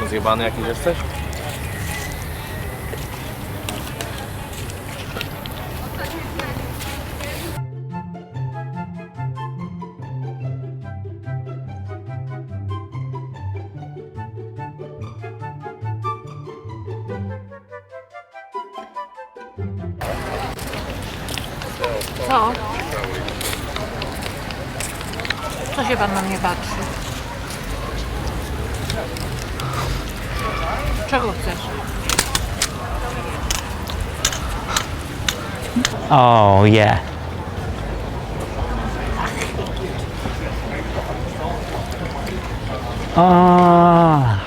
Rozjebany jakiś jesteś? Co? Co się pan na mnie patrzy? Czego chcesz? Oh, yeah. Ah.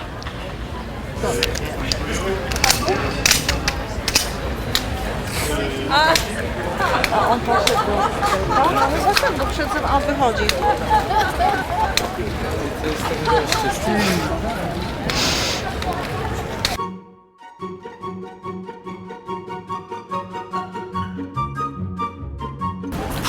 A on poszedł do... No, zaszedł do przed a on wychodzi.